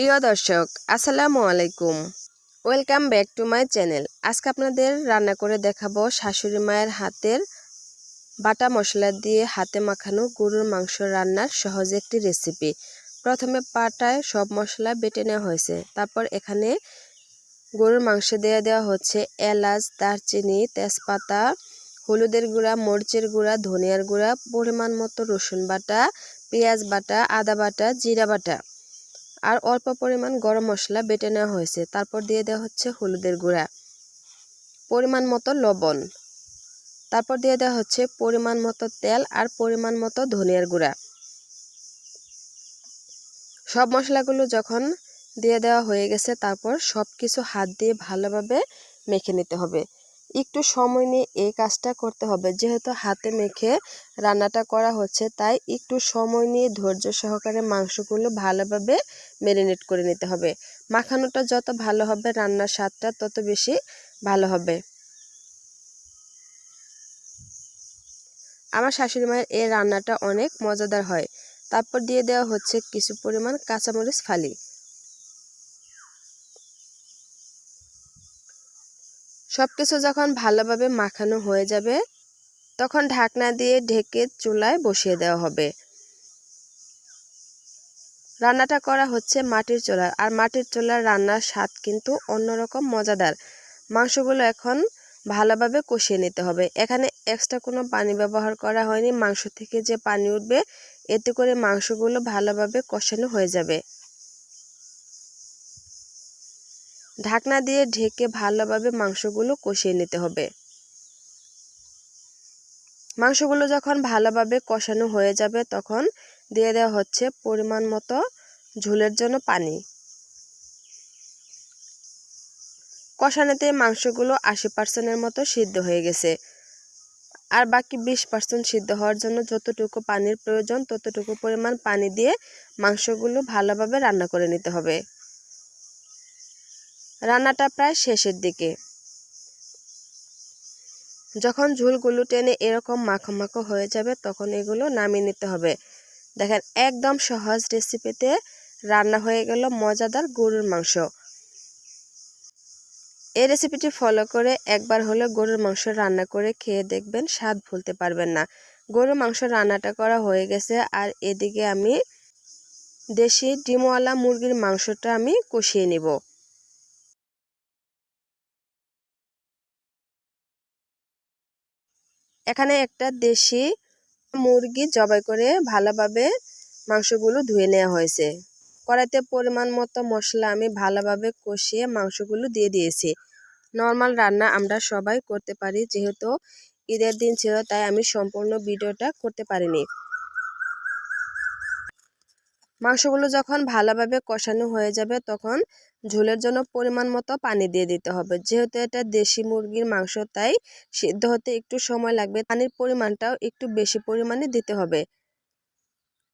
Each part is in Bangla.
প্রিয় দর্শক, আসসালামু আলাইকুম। Welcome back to my channel. আজকে আপনাদের রান্না করে দেখাবো শাশুড়ি মায়ের হাতের বাটা মশলা দিয়ে হাতে মাখানো গরুর মাংস রান্নার সহজ একটি রেসিপি প্রথমে পাটায় সব মশলা বেটে নেওয়া হয়েছে। তারপর এখানে গরুর মাংস দেওয়া দেওয়া হচ্ছে এলাচ, দারচিনি, তেজপাতা, হলুদের গুঁড়া, মরিচের গুঁড়া, ধনিয়ার গুঁড়া, পরিমাণ মতো রসুন বাটা, পেঁয়াজ বাটা, আদা বাটা, জিরা বাটা। আর অল্প পরিমাণ গরম মশলা বেটে নেওয়া হয়েছে। তারপর দিয়ে দেওয়া হচ্ছে হলুদের গুঁড়া, পরিমাণ মতো লবণ। তারপর দিয়ে দেওয়া হচ্ছে পরিমাণ মতো তেল আর পরিমাণ মতো ধনিয়ার গুঁড়া। সব মশলাগুলো যখন দিয়ে দেওয়া হয়ে গেছে, তারপর সব কিছু হাত দিয়ে ভালোভাবে মেখে নিতে হবে। একটু সময় নিয়ে এই কাজটা করতে হবে। যেহেতু হাতে মেখে রান্নাটা করা হচ্ছে, তাই একটু সময় নিয়ে ধৈর্য সহকারে মাংসগুলো ভালোভাবে ম্যারিনেট করে নিতে হবে। মাখানোটা যত ভালো হবে, রান্নার স্বাদটা তত বেশি ভালো হবে। আমার শাশুড়ি মায়ের এই রান্নাটা অনেক মজাদার হয়। তারপর দিয়ে দেওয়া হচ্ছে কিছু পরিমাণ কাঁচামরিচ ফালি। সব কিছু যখন ভালোভাবে মাখানো হয়ে যাবে, তখন ঢাকনা দিয়ে ঢেকে চুলায় বসিয়ে দেওয়া হবে। রান্নাটা করা হচ্ছে মাটির চুলার আর মাটির চুলার রান্নার স্বাদ কিন্তু অন্যরকম মজাদার। মাংসগুলো এখন ভালোভাবে কষিয়ে নিতে হবে। এখানে এক্সট্রা কোনো পানি ব্যবহার করা হয়নি। মাংস থেকে যে পানি উঠবে, এতে করে মাংসগুলো ভালোভাবে কষানো হয়ে যাবে। ঢাকনা দিয়ে ঢেকে ভালোভাবে মাংসগুলো কষিয়ে নিতে হবে। মাংসগুলো যখন ভালোভাবে কষানো হয়ে যাবে, তখন দিয়ে দেওয়া হচ্ছে পরিমাণ মতো ঝোলের জন্য পানি। কষানোতে মাংসগুলো আশি পার্সেন্টের মতো সিদ্ধ হয়ে গেছে। আর বাকি বিশ পার্সেন্ট সিদ্ধ হওয়ার জন্য যতটুকু পানির প্রয়োজন, ততটুকু পরিমাণ পানি দিয়ে মাংসগুলো ভালোভাবে রান্না করে নিতে হবে। রান্নাটা প্রায় শেষের দিকে। যখন ঝুলগুলো টেনে এরকম মাখো মাখো হয়ে যাবে, তখন এগুলো নামিয়ে নিতে হবে। দেখেন, একদম সহজ রেসিপিতে রান্না হয়ে গেল মজাদার গরুর মাংস। এই রেসিপিটি ফলো করে একবার হলে গরুর মাংস রান্না করে খেয়ে দেখবেন স্বাদ ভুলতে পারবেন না। গরুর মাংস রান্নাটা করা হয়ে গেছে, আর এদিকে আমি দেশি ডিমওয়ালা মুরগির মাংসটা আমি কষিয়ে নিব। এখানে একটা দেশি মুরগি জবাই করে ভালোভাবে মাংসগুলো ধুয়ে নেওয়া হয়েছে। কড়াইতে পরিমাণ মতো মশলা আমি ভালোভাবে কষিয়ে মাংসগুলো দিয়ে দিয়েছি। নর্মাল রান্না আমরা সবাই করতে পারি, যেহেতু ঈদের দিন ছিল, তাই আমি সম্পূর্ণ ভিডিওটা করতে পারিনি। মাংসগুলো যখন ভালোভাবে কষানো হয়ে যাবে, তখন ঝোলের জন্য পরিমাণ মতো পানি দিয়ে দিতে হবে। যেহেতু এটা দেশি মুরগির মাংস, তাই সিদ্ধ হতে একটু সময় লাগবে। পানির পরিমাণটাও একটু বেশি পরিমাণে দিতে হবে।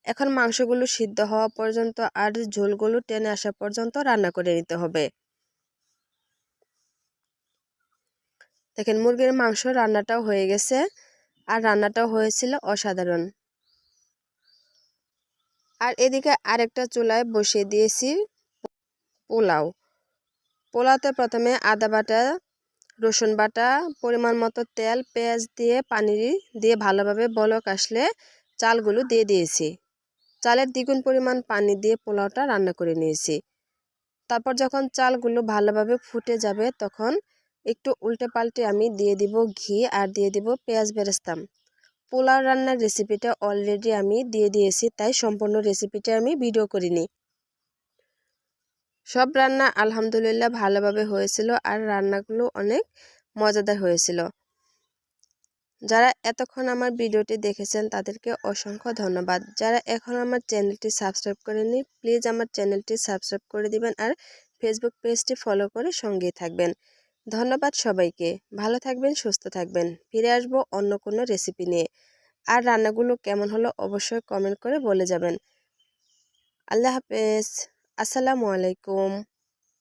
এখন মাংসগুলো সিদ্ধ হওয়া পর্যন্ত আর ঝোলগুলো টেনে আসা পর্যন্ত রান্না করে নিতে হবে। দেখেন, মুরগির মাংস রান্নাটাও হয়ে গেছে। আর রান্নাটাও হয়েছিল অসাধারণ। আর এদিকে আরেকটা চুলায় বসিয়ে দিয়েছি পোলাও। পোলাওতে প্রথমে আদা বাটা, রসুন বাটা, পরিমাণ মতো তেল, পেঁয়াজ দিয়ে পানি দিয়ে ভালোভাবে বলক আসলে চালগুলো দিয়ে দিয়েছি। চালের দ্বিগুণ পরিমাণ পানি দিয়ে পোলাওটা রান্না করে নিয়েছি। তারপর যখন চালগুলো ভালোভাবে ফুটে যাবে তখন একটু উল্টে পাল্টে আমি দিয়ে দিব ঘি আর দিয়ে দিব পেঁয়াজ বেরেস্তাম পোলাও রান্নার রেসিপিটা অলরেডি আমি দিয়ে দিয়েছি, তাই সম্পূর্ণ রেসিপিটা আমি ভিডিও করিনি। সব রান্না আলহামদুলিল্লাহ ভালোভাবে হয়েছিল আর রান্নাগুলো অনেক মজাদার হয়েছিল। যারা এতক্ষণ আমার ভিডিওটি দেখেছেন, তাদেরকে অসংখ্য ধন্যবাদ। যারা এখন আমার চ্যানেলটি সাবস্ক্রাইব করেনি প্লিজ আমার চ্যানেলটি সাবস্ক্রাইব করে দিবেন আর ফেসবুক পেজটি ফলো করে সঙ্গেই থাকবেন। ধন্যবাদ সবাইকে। ভালো থাকবেন, সুস্থ থাকবেন। ফিরে আসব অন্য কোনো রেসিপি নিয়ে। আর রান্নাগুলো কেমন হলো অবশ্যই কমেন্ট করে বলে যাবেন। আল্লাহ হাফেজ। আসসালামু আলাইকুম।